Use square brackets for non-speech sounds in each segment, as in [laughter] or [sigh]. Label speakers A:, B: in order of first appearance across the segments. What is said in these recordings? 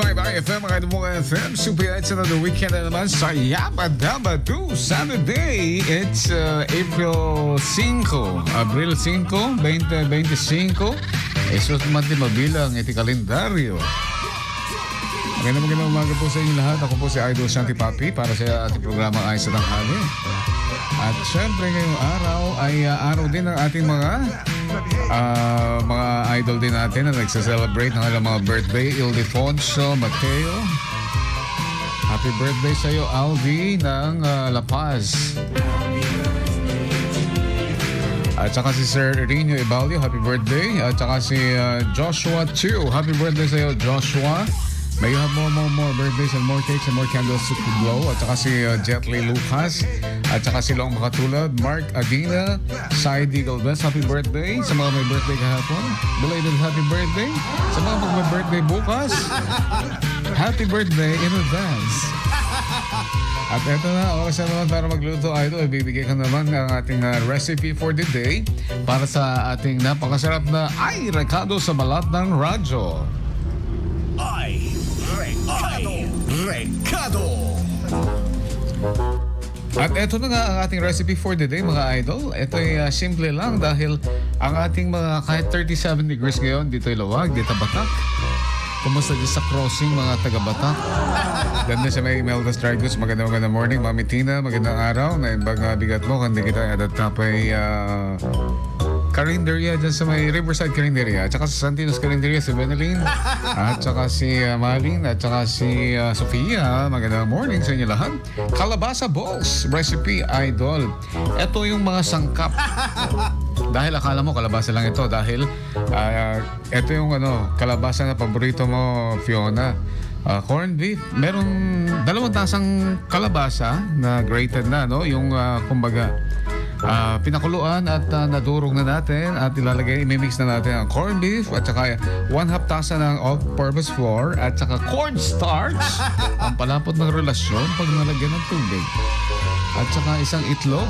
A: 101.5 IFM, mga mo FM. Super it's another weekend na naman sa Yabadaba 2 Saturday. It's uh, April 5, Abril 5, 2025. Esos mati mabilang iti kalendaryo. Magandang magandang umaga po sa inyo lahat. Ako po si Idol Shanti Papi para sa ating programa Ayos sa Tanghali. At syempre ngayong araw ay uh, araw din ng ating mga ah, mga idol din natin na nagsa-celebrate ng kanilang mga birthday. Ildefonso Mateo. Happy birthday sa iyo, Alvi ng ah, La Paz. At saka si Sir Rino Ibalio, happy birthday. At saka si uh, Joshua Chu, happy birthday sa iyo, Joshua. May you have more, more, more birthdays and more cakes and more candles to glow. At saka si uh, Jetley Lucas. At saka si Long Makatulad, Mark Adina, Side Eagle Best, happy birthday. Sa mga may birthday kahapon, belated happy birthday. Sa mga magbe-birthday bukas, [laughs] happy birthday in advance. At eto na, oras na naman para magluto, idol. Ibibigay ko naman ang ating uh, recipe for the day para sa ating napakasarap na ay rekado sa balat ng radyo.
B: Ay, Recado! Recado!
A: At eto na nga ang ating recipe for the day, mga idol. Ito ay uh, simple lang dahil ang ating mga kahit 37 degrees ngayon, dito ay lawag, dito batak. Kumusta dyan sa crossing, mga taga-batak? Ganda sa may Imelda Strikers. Magandang magandang morning, Mami Tina. Magandang araw. Na ibang uh, bigat mo. Kandi kita at tapay uh, Carinderia dyan sa may Riverside Carinderia. At saka sa Santinos Carinderia si Benelin. At saka si uh, Malin. At saka si uh, Sofia. Magandang morning sa inyo lahat. Kalabasa Balls. Recipe Idol. Ito yung mga sangkap. Dahil akala mo kalabasa lang ito dahil ah, ito yung ano, kalabasa na paborito mo, Fiona. Ah, corned beef. Meron dalawang tasang kalabasa na grated na, no? Yung ah, kumbaga ah, pinakuluan at ah, nadurog na natin at ilalagay, imimix na natin ang corned beef at saka one half tasa ng all-purpose flour at saka cornstarch. [laughs] ang palapot ng relasyon pag nalagyan ng tubig. At saka isang itlog.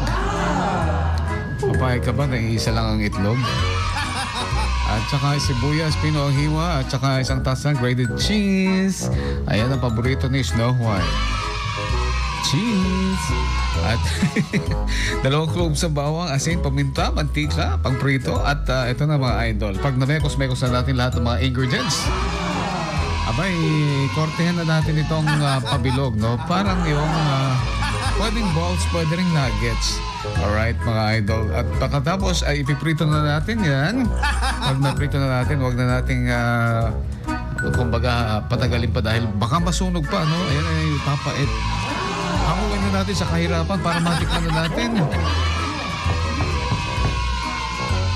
A: Papayag ka ba na isa lang ang itlog? [laughs] At saka sibuyas, pino ang hiwa, at saka isang tasa ng grated cheese. Ayan ang paborito ni Snow White. Cheese! At [laughs] dalawang cloves sa bawang, asin, paminta, mantika, pangprito, at ah, ito na mga idol. Pag namekos-mekos na natin lahat ng mga ingredients, abay, kortehan na natin itong ah, pabilog, no? Parang yung ah, pwedeng balls, pwedeng nuggets. Alright, mga idol. At pagkatapos ay ipiprito na natin yan. Pag naprito na natin, wag na nating ah, kumbaga patagalin pa dahil baka masunog pa, no? Ayan ay papait. Hanguin na natin sa kahirapan para matikman na natin.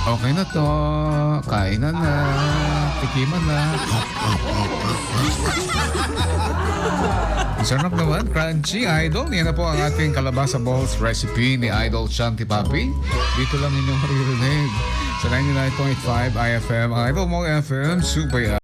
A: Okay na to. Kainan na. Tikiman na. Sarap naman, crunchy, idol. Yan na po ang ating kalabasa balls recipe ni Idol Shanti Papi. Dito lang inyong maririnig. Sa 99.5 IFM, Idol Mong FM, Super